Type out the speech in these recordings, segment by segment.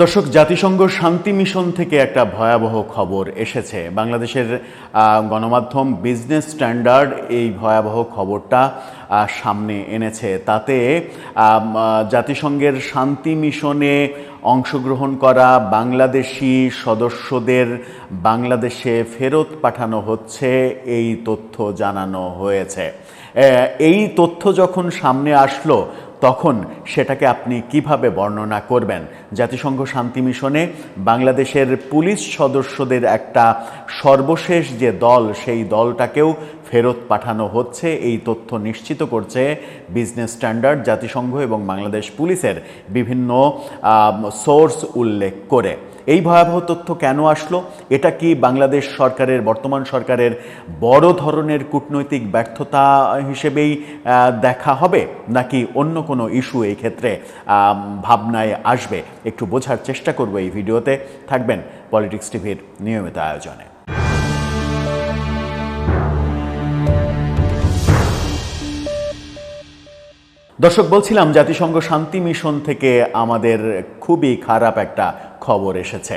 দর্শক, জাতিসংঘ শান্তি মিশন থেকে একটা ভয়াবহ খবর এসেছে। বাংলাদেশের গণমাধ্যম বিজনেস স্ট্যান্ডার্ড এই ভয়াবহ খবরটা সামনে এনেছে। তাতে জাতিসংঘের শান্তি মিশনে অংশগ্রহণ করা বাংলাদেশি সদস্যদের বাংলাদেশে ফেরত পাঠানো হচ্ছে, এই তথ্য জানানো হয়েছে। এই তথ্য যখন সামনে আসলো তখন সেটাকে আপনি কীভাবে বর্ণনা করবেন? জাতিসংঘ শান্তি মিশনে বাংলাদেশের পুলিশ সদস্যদের একটা সর্বশেষ যে দল, সেই দলটাকেও ফেরত পাঠানো হচ্ছে। এই তথ্য নিশ্চিত করছে বিজনেস স্ট্যান্ডার্ড জাতিসংঘ এবং বাংলাদেশ পুলিশের বিভিন্ন সোর্স উল্লেখ করে। এই ভয়াবহ তথ্য কেন আসলো? এটা কি বাংলাদেশ সরকারের, বর্তমান সরকারের বড় ধরনের কূটনৈতিক ব্যর্থতা হিসেবেই দেখা হবে? নাকি অন্য কোনো ইস্যু এই ক্ষেত্রে ভাবনায় আসবে? একটু বোঝার চেষ্টা করব এই ভিডিওতে। থাকবেন পলিটিক্স টিভির নিয়মিত আয়োজনে। দর্শক, বলছিলাম জাতিসংঘ শান্তি মিশন থেকে আমাদের খুবই খারাপ একটা খবর এসেছে।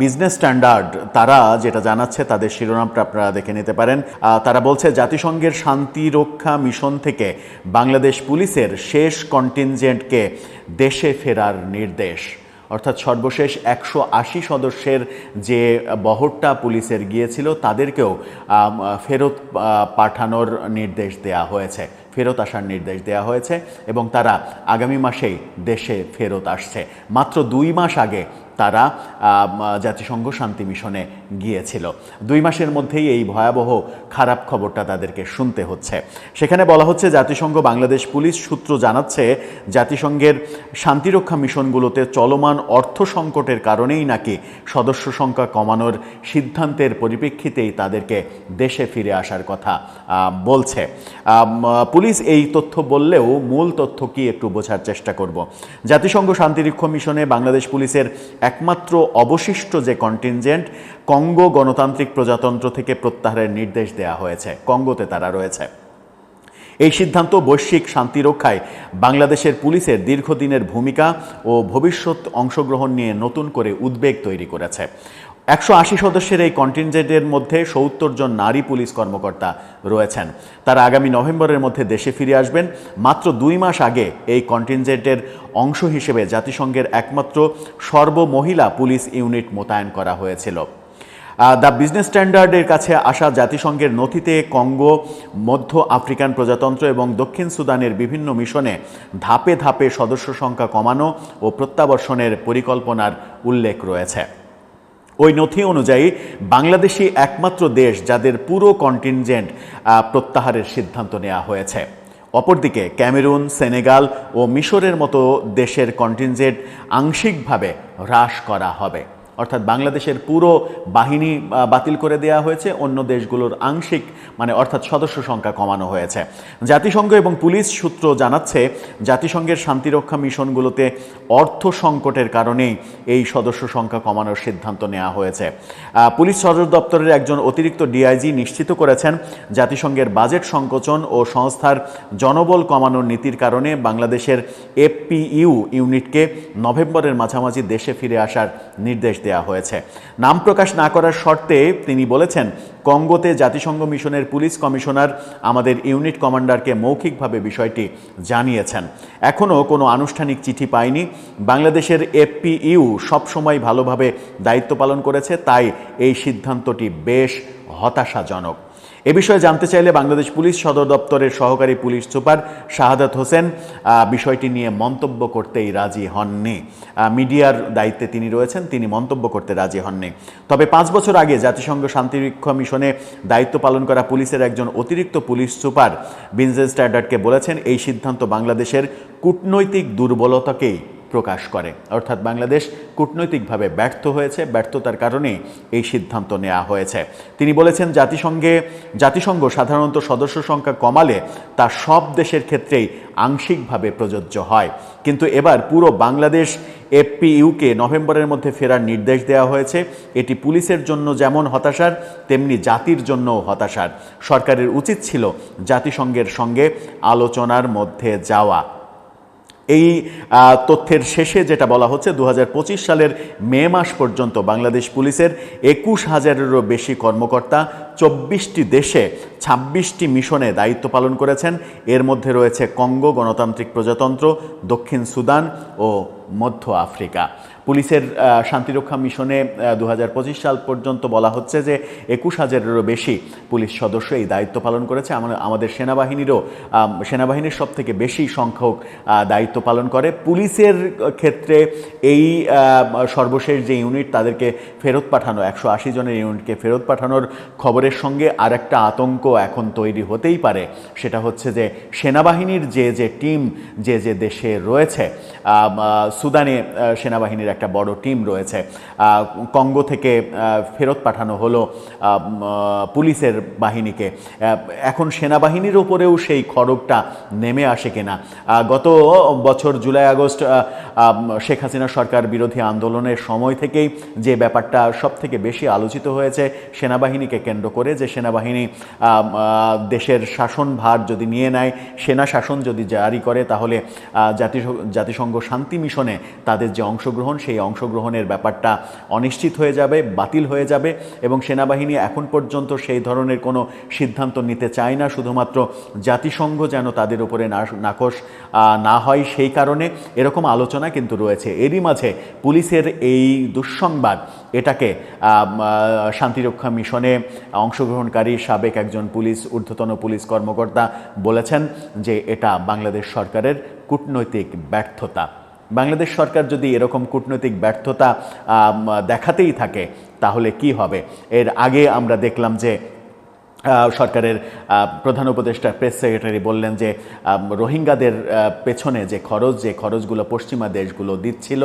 বিজনেস স্ট্যান্ডার্ড তারা যেটা জানাচ্ছে, তাদের শিরোনামটা আপনারা দেখে নিতে পারেন। তারা বলছে, জাতিসংঘের শান্তি রক্ষা মিশন থেকে বাংলাদেশ পুলিশের শেষ কন্টিনজেন্টকে দেশে ফেরার নির্দেশ। অর্থাৎ সর্বশেষ একশো আশি সদস্যের যে বহরটা পুলিশের গিয়েছিল, তাদেরকেও ফেরত পাঠানোর নির্দেশ দেয়া হয়েছে। ফেরত আসার নির্দেশ দেওয়া হয়েছে এবং তারা আগামী মাসেই দেশে ফেরত আসছে। মাত্র দুই মাস আগে তারা জাতিসংঘ শান্তি মিশনে গিয়েছিল। দুই মাসের মধ্যেই এই ভয়াবহ খারাপ খবরটা তাদেরকে শুনতে হচ্ছে। সেখানে বলা হচ্ছে জাতিসংঘ বাংলাদেশ পুলিশ সূত্র জানাচ্ছে জাতিসংঘের শান্তিরক্ষা মিশনগুলোতে চলমান অর্থ সংকটের কারণেই নাকি সদস্য সংখ্যা কমানোর সিদ্ধান্তের পরিপ্রেক্ষিতেই তাদেরকে দেশে ফিরে আসার কথা বলছে। আম, পুলিশ এই তথ্য বললেও মূল তথ্য কি একটু বোঝার চেষ্টা করব। জাতিসংঘ শান্তিরক্ষা মিশনে বাংলাদেশ পুলিশের একমাত্র অবশিষ্ট যে কন্টিনজেন্ট, কঙ্গো গণতান্ত্রিক প্রজাতন্ত্র থেকে প্রত্যাহারের নির্দেশ দেওয়া হয়েছে। কঙ্গোতে তারা রয়েছে। এই সিদ্ধান্ত বৈশ্বিক শান্তি রক্ষায় বাংলাদেশের পুলিশের দীর্ঘদিনের ভূমিকা ও ভবিষ্যৎ অংশগ্রহণ নিয়ে নতুন করে উদ্বেগ তৈরি করেছে। একশো আশি সদস্যের এই কন্টিনজেন্টের মধ্যে সত্তর জন নারী পুলিশ কর্মকর্তা রয়েছেন। তারা আগামী নভেম্বরের মধ্যে দেশে ফিরে আসবেন। মাত্র দুই মাস আগে এই কন্টিনজেন্টের অংশ হিসেবে জাতিসংঘের একমাত্র সর্বমহিলা পুলিশ ইউনিট মোতায়েন করা হয়েছিল। দ্য বিজনেস স্ট্যান্ডার্ডের কাছে আসা জাতিসংঘের নথিতে কঙ্গো, মধ্য আফ্রিকান প্রজাতন্ত্র এবং দক্ষিণ সুদানের বিভিন্ন মিশনে ধাপে ধাপে সদস্য সংখ্যা কমানো ও প্রত্যাবর্ষণের পরিকল্পনার উল্লেখ রয়েছে। ওই নথি অনুযায়ী বাংলাদেশই একমাত্র দেশ যাদের পুরো কন্টিনজেন্ট প্রত্যাহারের সিদ্ধান্ত নেওয়া হয়েছে। অপরদিকে ক্যামেরুন, সেনেগাল ও মিশরের মতো দেশের কন্টিনজেন্ট আংশিকভাবে হ্রাস করা হবে। অর্থাৎ বাংলাদেশের পুরো বাহিনী বাতিল করে দেওয়া হয়েছে। অন্য দেশগুলোর আংশিক মানে অর্থাৎ সদস্য সংখ্যা কমানো হয়েছে। জাতিসংঘ এবং পুলিশ সূত্র জানাচ্ছে, জাতিসংঘের শান্তিরক্ষা মিশনগুলোতে অর্থ সংকটের কারণেই এই সদস্য সংখ্যা কমানোর সিদ্ধান্ত নেওয়া হয়েছে। পুলিশ সদর দপ্তরের একজন অতিরিক্ত ডিআইজি নিশ্চিত করেছেন, জাতিসংঘের বাজেট সংকোচন ও সংস্থার জনবল কমানোর নীতির কারণে বাংলাদেশের এফপিইউ ইউনিটকে নভেম্বরের মাঝামাঝি দেশে ফিরে আসার নির্দেশ দেওয়া হয়েছে। নাম প্রকাশ না করার শর্তে তিনি বলেছেন, কঙ্গোতে জাতিসংঘ মিশনের পুলিশ কমিশনার আমাদের ইউনিট কমান্ডারকে মৌখিকভাবে বিষয়টি জানিয়েছেন। এখনও কোনো আনুষ্ঠানিক চিঠি পায়নি বাংলাদেশের এফপিইউ সবসময় ভালোভাবে দায়িত্ব পালন করেছে, তাই এই সিদ্ধান্তটি বেশ হতাশাজনক। এ বিষয়ে জানতে চাইলে বাংলাদেশ পুলিশ সদর দপ্তরের সহকারী পুলিশ সুপার শাহাদাত হোসেন বিষয়টি নিয়ে মন্তব্য করতেই রাজি হননি। মিডিয়ার দায়িত্বে তিনি রয়েছেন, তিনি মন্তব্য করতে রাজি হননি। তবে পাঁচ বছর আগে জাতিসংঘ শান্তিরক্ষা মিশনে দায়িত্ব পালন করা পুলিশের একজন অতিরিক্ত পুলিশ সুপার বিনজেন স্ট্যান্ডার্ডকে বলেছেন, এই সিদ্ধান্ত বাংলাদেশের কূটনৈতিক দুর্বলতাকেই প্রকাশ করে। অর্থাৎ বাংলাদেশ কূটনৈতিকভাবে ব্যর্থ হয়েছে। ব্যর্থতার কারণে এই সিদ্ধান্ত নেওয়া হয়েছে। তিনি বলেছেন, জাতিসংঘে, জাতিসংঘ সাধারণত সদস্য সংখ্যা কমালে তা সব দেশের ক্ষেত্রেই আংশিকভাবে প্রযোজ্য হয়। কিন্তু এবার পুরো বাংলাদেশ এফপিইউকে নভেম্বরের মধ্যে ফেরার নির্দেশ দেওয়া হয়েছে। এটি পুলিশের জন্য যেমন হতাশার, তেমনি জাতির জন্যও হতাশার। সরকারের উচিত ছিল জাতিসংঘের সঙ্গে আলোচনার মধ্যে যাওয়া। এই তথ্যের শেষে যেটা বলা হচ্ছে দু হাজার পঁচিশ সালের মে মাস পর্যন্ত বাংলাদেশ পুলিশের একুশ হাজারেরও বেশি কর্মকর্তা চব্বিশটি দেশে ছাব্বিশটি মিশনে দায়িত্ব পালন করেছেন। এর মধ্যে রয়েছে কঙ্গো গণতান্ত্রিক প্রজাতন্ত্র, দক্ষিণ সুদান ও মধ্য আফ্রিকা। পুলিশের শান্তিরক্ষা মিশনে দু হাজার পঁচিশ সাল পর্যন্ত বলা হচ্ছে যে একুশ হাজারেরও বেশি পুলিশ সদস্য এই দায়িত্ব পালন করেছে। আমা- আমাদের সেনাবাহিনীরও সেনাবাহিনীর সব থেকে বেশি সংখ্যক দায়িত্ব পালন করে। পুলিশের ক্ষেত্রে এই সর্বশেষ যে ইউনিট তাদেরকে ফেরত পাঠানো, একশো আশি জনের ইউনিটকে ফেরত পাঠানোর খবরের সঙ্গে আরেকটা আতঙ্ক এখন তৈরি হতেই পারে। সেটা হচ্ছে যে সেনাবাহিনীর যে যে টিম, যে যে দেশে রয়েছে সুদানে সেনাবাহিনীর একটা বড় টিম রয়েছে। কঙ্গো থেকে ফেরত পাঠানো হলো পুলিশের বাহিনীকে। এখন সেনাবাহিনীর ওপরেও সেই খড়গটা নেমে আসে কিনা। গত বছর জুলাই, আগস্ট শেখ হাসিনা সরকার বিরোধী আন্দোলনের সময় থেকেই যে ব্যাপারটা সব থেকে বেশি আলোচিত হয়েছে, সেনাবাহিনীকে কেন্দ্র করে যে সেনাবাহিনী দেশের শাসনভার যদি নিয়ে নেয়, সেনা শাসন যদি জারি করে, তাহলে জাতিসংঘ শান্তি মিশনে তাদের যে অংশগ্রহণ সেই অংশগ্রহণের ব্যাপারটা অনিশ্চিত হয়ে যাবে, বাতিল হয়ে যাবে এবং সেনাবাহিনী এখন পর্যন্ত সেই ধরনের কোনো সিদ্ধান্ত নিতে চায় না। শুধুমাত্র জাতিসংঘ যেন তাদের উপরে নাকশ না হয় সেই কারণে এরকম আলোচনা কিন্তু রয়েছে। এরই মাঝে পুলিশের এই দুঃসংবাদ, এটাকে শান্তিরক্ষা মিশনে অংশগ্রহণকারী সাবেক একজন পুলিশ, ঊর্ধ্বতন পুলিশ কর্মকর্তা বলেছেন যে এটা বাংলাদেশ সরকারের কূটনৈতিক ব্যর্থতা। বাংলাদেশ সরকার যদি এরকম কূটনৈতিক ব্যর্থতা দেখাতেই থাকে, তাহলে কি হবে? এর আগে আমরা দেখলাম যে সরকারের প্রধান উপদেষ্টা, প্রেস সেক্রেটারি বললেন যে রোহিঙ্গাদের পেছনে যে খরচ, যে খরচগুলো পশ্চিমা দেশগুলো দিচ্ছিল,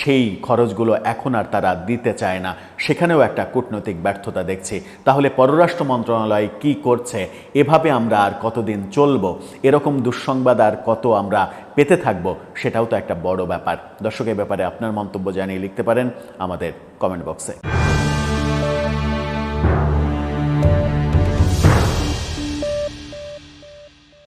সেই খরচগুলো এখন আর তারা দিতে চায় না। সেখানেও একটা কূটনৈতিক ব্যর্থতা দেখছি। তাহলে পররাষ্ট্র মন্ত্রণালয় কি করছে? এভাবে আমরা আর কতদিন চলবো? এরকম দুঃসংবাদ আর কত আমরা পেতে থাকব? সেটাও তো একটা বড় ব্যাপার। দর্শকের ব্যাপারে আপনার মন্তব্য জানিয়ে লিখতে পারেন আমাদের কমেন্ট বক্সে।